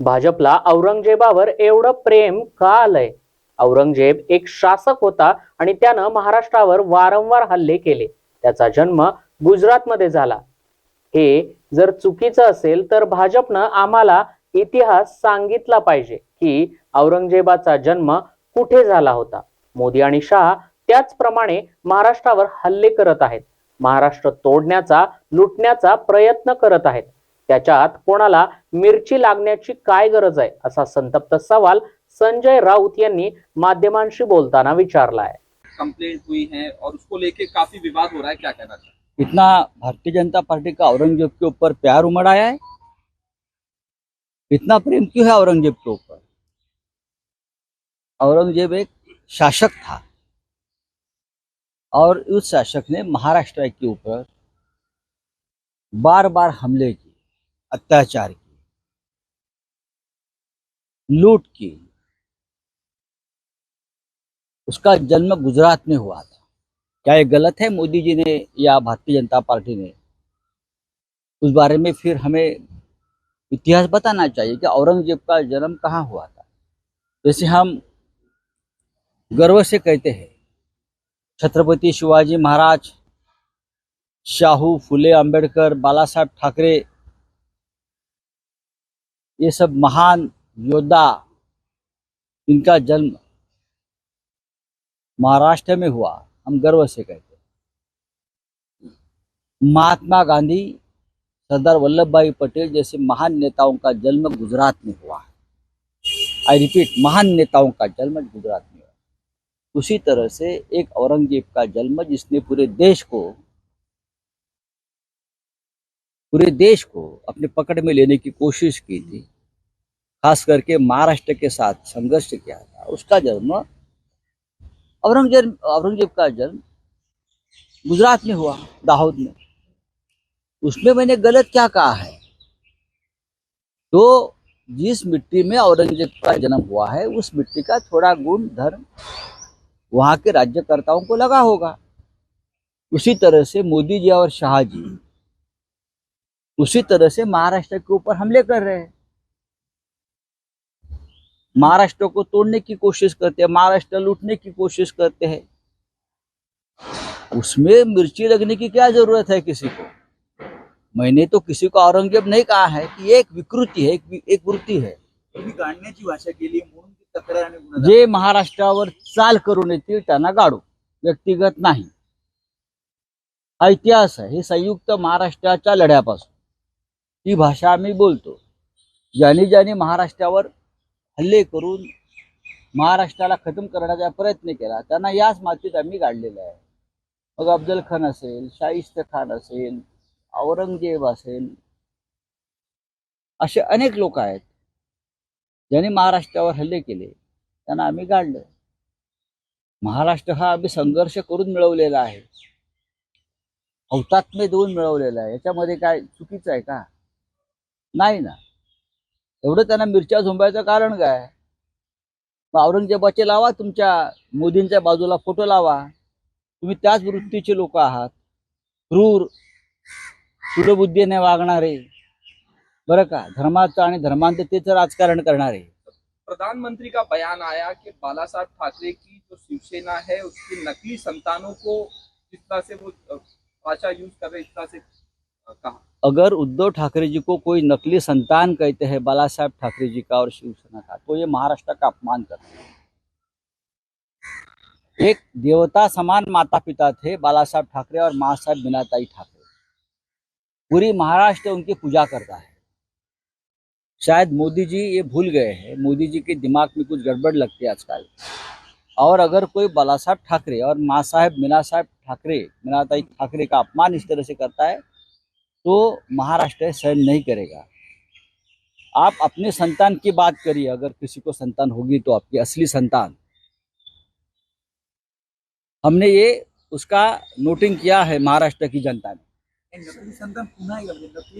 भाजपला औरंगजेबावर एवढं प्रेम का आलंय? औरंगजेब एक शासक होता आणि त्यानं महाराष्ट्रावर वारंवार हल्ले केले. त्याचा जन्म गुजरातमध्ये झाला. हे जर चुकीचं असेल तर भाजपनं आम्हाला इतिहास सांगितला पाहिजे की औरंगजेबाचा जन्म कुठे झाला होता. मोदी आणि शाह त्याचप्रमाणे महाराष्ट्रावर हल्ले करत आहेत. महाराष्ट्र तोडण्याचा लुटण्याचा प्रयत्न करत आहेत. त्याच्यात कोणाला मिरची लागण्याची काय गरज आहे? असा संतप्त सवाल संजय राऊत यांनी माध्यमांशी बोलताना विचारला आहे कंप्लेंट हुई है और उसको लेके काफी विवाद हो रहा है क्या कहना चाहिए इतना भारतीय जनता पार्टी का औरंगजेब के ऊपर प्यार उमड़ आया है? इतना प्रेम क्यों है औरंगजेब के ऊपर? औरंगजेब एक शासक था। और उस शासक ने महाराष्ट्र के ऊपर बार बार हमले किए। अत्याचार किए, लूट की उसका जन्म गुजरात में हुआ था। क्या ये गलत है मोदी जी ने या भारतीय जनता पार्टी ने? उस बारे में फिर हमें इतिहास बताना चाहिए कि औरंगज़ेब का जन्म कहाँ हुआ था। जैसे हम गर्व से कहते हैं, छत्रपति शिवाजी महाराज शाहू फुले अंबेडकर बाला साहब ठाकरे ये सब महान योद्धा इनका जन्म महाराष्ट्र में हुआ, हम गर्व से कहते महात्मा गांधी, सरदार वल्लभ भाई पटेल जैसे महान नेताओं का जन्म गुजरात में हुआ आई रिपीट महान नेताओं का जन्म गुजरात में हुआ उसी तरह से एक औरंगज़ेब का जन्म जिसने पूरे देश को पूरे देश को अपने पकड़ में लेने की कोशिश की थी। खास करके महाराष्ट्र के साथ संघर्ष किया था। उसका जन्म औरंगज़ेब औरंगज़ेब का जन्म गुजरात में हुआ, दाहोद में। उसमें मैंने गलत क्या कहा है? तो जिस मिट्टी में औरंगज़ेब का जन्म हुआ है, उस मिट्टी का थोड़ा गुण, धर्म वहाँ के राज्यकर्ताओं को लगा होगा। उसी तरह से मोदी जी और शाह जी उसी तरह से महाराष्ट्र के ऊपर हमले कर रहे हैं। महाराष्ट्र को तोड़ने की कोशिश करते हैं महाराष्ट्र लूटने की कोशिश करते हैं। उसमें मिर्ची लगने की क्या जरूरत है किसी को? मैंने तो किसी को औरंगजेब नहीं कहा है कि एक विकृति है एक, एक वृत्ती है। गाडण्याची भाषा केली म्हणून तक्रार जे महाराष्ट्रावर चाल करून येतील त्यांना गाडू व्यक्तिगत नाही। इतिहास आहे हे संयुक्त महाराष्ट्राच्या लढ्यापासून। ही भाषा आम्ही बोलतो. ज्याने ज्याने महाराष्ट्रावर हल्ले करून महाराष्ट्राला खतम करण्याचा प्रयत्न केला त्यांना याच मातीत आम्ही गाडलेलं आहे. मग अफजल खान असेल शाहिस्त खान असेल औरंगजेब असेल असे अनेक लोक आहेत ज्यांनी महाराष्ट्रावर हल्ले केले त्यांना आम्ही गाडलं. महाराष्ट्र हा आम्ही संघर्ष करून मिळवलेला आहे. हौतात्म्य देऊन मिळवलेला आहे. याच्यामध्ये काय चुकीचं आहे का? नाही ना. एवढं त्यांना मिरच्या झोंबायचं कारण काय? मग औरंगजेबाचे लावा तुमच्या मोदींच्या बाजूला फोटो लावा. तुम्ही त्याच वृत्तीचे लोक आहात. क्रूर सुडबुद्धीने वागणारे. बरं का? धर्माचं आणि धर्मांततेचं राजकारण करणारे. प्रधानमंत्री का बयान आया कि बाला साहब ठाकरे की जो शिवसेना है उसकी नकली संतानों को जिस तरह से वो भाषा यूज कर रहे इस तरह से कहा? अगर उद्धव ठाकरे जी को कोई नकली संतान कहते हैं, बाला साहब ठाकरे जी का और शिवसेना का तो ये महाराष्ट्र का अपमान करते हैं। एक देवता समान माता पिता थे, बाला साहब ठाकरे और माँ साहब बिनाताई ठाकरे। पूरी महाराष्ट्र उनकी पूजा करता है। शायद मोदी जी ये भूल गए हैं, मोदी जी के दिमाग में कुछ गड़बड़ लगती है आजकल। और अगर कोई बाला साहब ठाकरे और माँ साहब मीना साहब ठाकरे मीनाताई ठाकरे का अपमान इस तरह से करता है तो महाराष्ट्र सहन नहीं करेगा। आप अपने संतान की बात करिए, अगर किसी को संतान होगी तो आपकी असली संतान। हमने ये उसका नोटिंग किया है महाराष्ट्र की जनता ने। संतान नकली